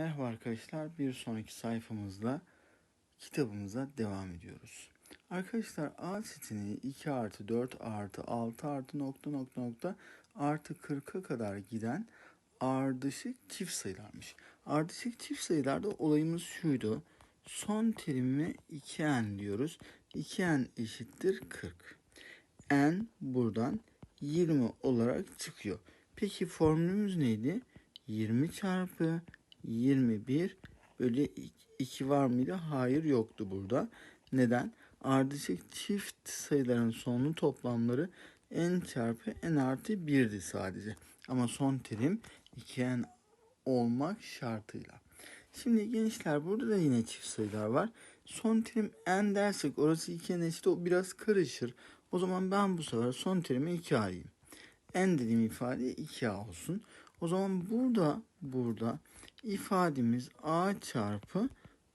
Merhaba arkadaşlar. Bir sonraki sayfamızda kitabımıza devam ediyoruz. Arkadaşlar A setini 2 artı 4 artı 6 artı nokta nokta nokta artı 40'a kadar giden ardışık çift sayılarmış. Ardışık çift sayılarda olayımız şuydu. Son terimi 2n diyoruz. 2n eşittir 40. n buradan 20 olarak çıkıyor. Peki formülümüz neydi? 20 çarpı 21 bölü 2 var mıydı? Hayır yoktu burada. Neden? Ardışık çift sayıların sonlu toplamları n çarpı n artı 1'di sadece. Ama son terim 2n olmak şartıyla. Şimdi gençler burada da yine çift sayılar var. Son terim n dersek orası 2n eşit o biraz karışır. O zaman ben bu sefer son terime 2 alayım. n dediğim ifade 2a olsun. O zaman burada burada ifademiz a çarpı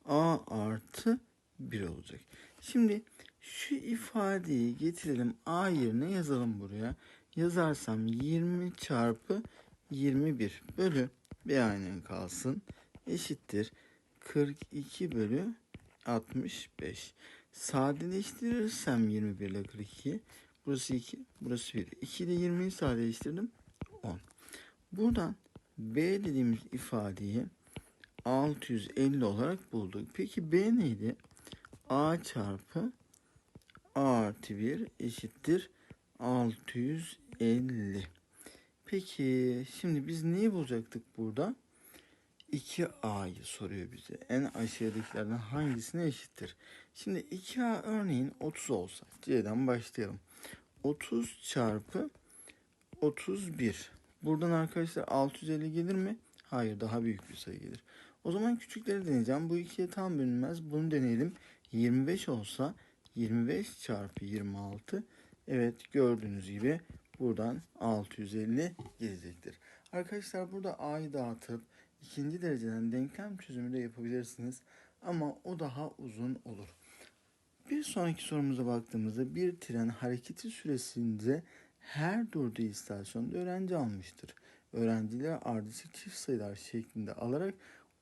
a artı 1 olacak. Şimdi şu ifadeyi getirelim a yerine yazalım buraya. Yazarsam 20 çarpı 21 bölü b aynen kalsın eşittir 42 bölü 65. Sadeleştirirsem 21 ile 42 burası 2 burası 1. 2 ile 20'yi sadeleştirdim 10. Buradan B dediğimiz ifadeyi 650 olarak bulduk. Peki B neydi? A çarpı A artı 1 eşittir 650. Peki şimdi biz neyi bulacaktık burada? 2A'yı soruyor bize. En aşağıdakilerden hangisine eşittir? Şimdi 2A örneğin 30 olsa. C'den başlayalım. 30 çarpı 31. Buradan arkadaşlar 650 gelir mi? Hayır daha büyük bir sayı gelir. O zaman küçükleri deneyeceğim. Bu ikiye tam bölünmez. Bunu deneyelim. 25 olsa 25 çarpı 26. Evet gördüğünüz gibi buradan 650 gelecektir. Arkadaşlar burada A'yı dağıtıp ikinci dereceden denklem çözümü de yapabilirsiniz. Ama o daha uzun olur. Bir sonraki sorumuza baktığımızda bir tren hareketi süresince her durduğu istasyonda öğrenci almıştır. Öğrenciler ardışık çift sayılar şeklinde alarak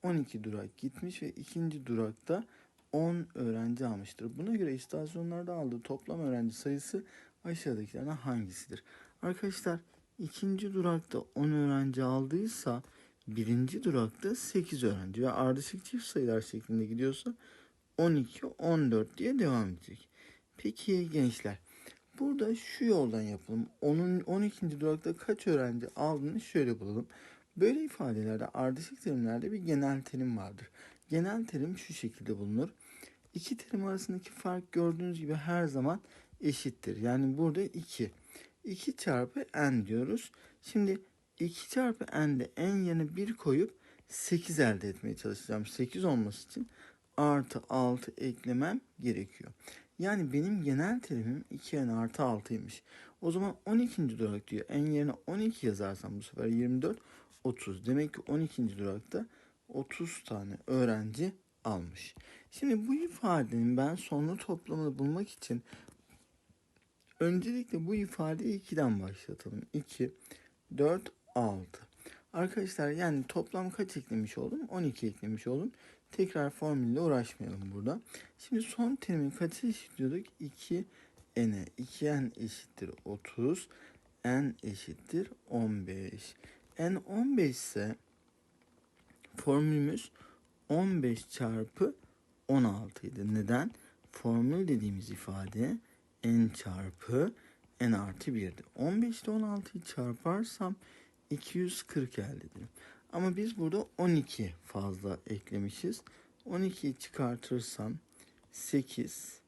12 durak gitmiş ve ikinci durakta 10 öğrenci almıştır. Buna göre istasyonlarda aldığı toplam öğrenci sayısı aşağıdakilerden hangisidir? Arkadaşlar ikinci durakta 10 öğrenci aldıysa birinci durakta 8 öğrenci ve ardışık çift sayılar şeklinde gidiyorsa 12, 14 diye devam edecek. Peki gençler Burada şu yoldan yapalım. Onun 12. durakta kaç öğrenci aldığını şöyle bulalım. Böyle ifadelerde ardışık terimlerde bir genel terim vardır. Genel terim şu şekilde bulunur. İki terim arasındaki fark gördüğünüz gibi her zaman eşittir. Yani burada 2. 2 çarpı n diyoruz. Şimdi 2 çarpı n'de n yerine 1 koyup 8 elde etmeye çalışacağım. 8 olması için artı 6 eklemem gerekiyor. Yani benim genel terimim 2n artı 6'ymış. O zaman 12. durak diyor. n yerine 12 yazarsam bu sefer 24, 30. Demek ki 12. durakta 30 tane öğrenci almış. Şimdi bu ifadenin ben sonlu toplamını bulmak için öncelikle bu ifadeyi 2'den başlatalım. 2, 4, 6. Arkadaşlar yani toplam kaç eklemiş oldum? 12 eklemiş oldum. Tekrar formülle uğraşmayalım burada. Şimdi son terimin kaçı eşitliyorduk? 2 n'e. 2n eşittir 30. n eşittir 15. n 15 ise formülümüz 15 çarpı 16 idi. Neden? Formül dediğimiz ifade n çarpı n artı 1'di. 15 ile 16'yı çarparsam 240 elde ederim. Ama biz burada 12 fazla eklemişiz. 12'yi çıkartırsam 8,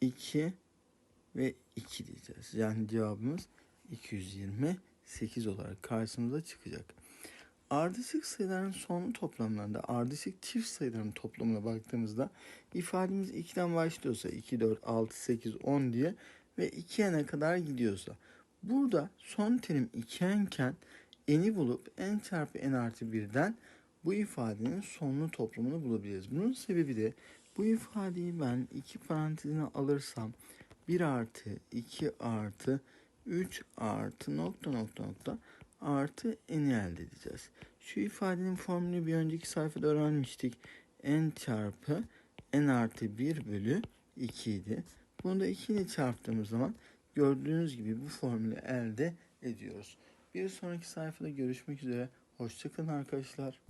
2 ve 2 diyeceğiz. Yani cevabımız 228 olarak karşımıza çıkacak. Ardışık sayıların sonlu toplamlarında ardışık çift sayıların toplamına baktığımızda ifademiz 2'den başlıyorsa 2, 4, 6, 8, 10 diye ve 2n'e kadar gidiyorsa burada son terim 2n iken n'i bulup n çarpı n artı 1'den bu ifadenin sonlu toplamını bulabiliriz. Bunun sebebi de bu ifadeyi ben iki parantezine alırsam 1 artı 2 artı 3 artı nokta nokta nokta artı n'i elde edeceğiz. Şu ifadenin formülünü bir önceki sayfada öğrenmiştik. n çarpı n artı 1 bölü 2 idi. Bunu da 2 ile çarptığımız zaman gördüğünüz gibi bu formülü elde ediyoruz. Bir sonraki sayfada görüşmek üzere. Hoşçakalın arkadaşlar.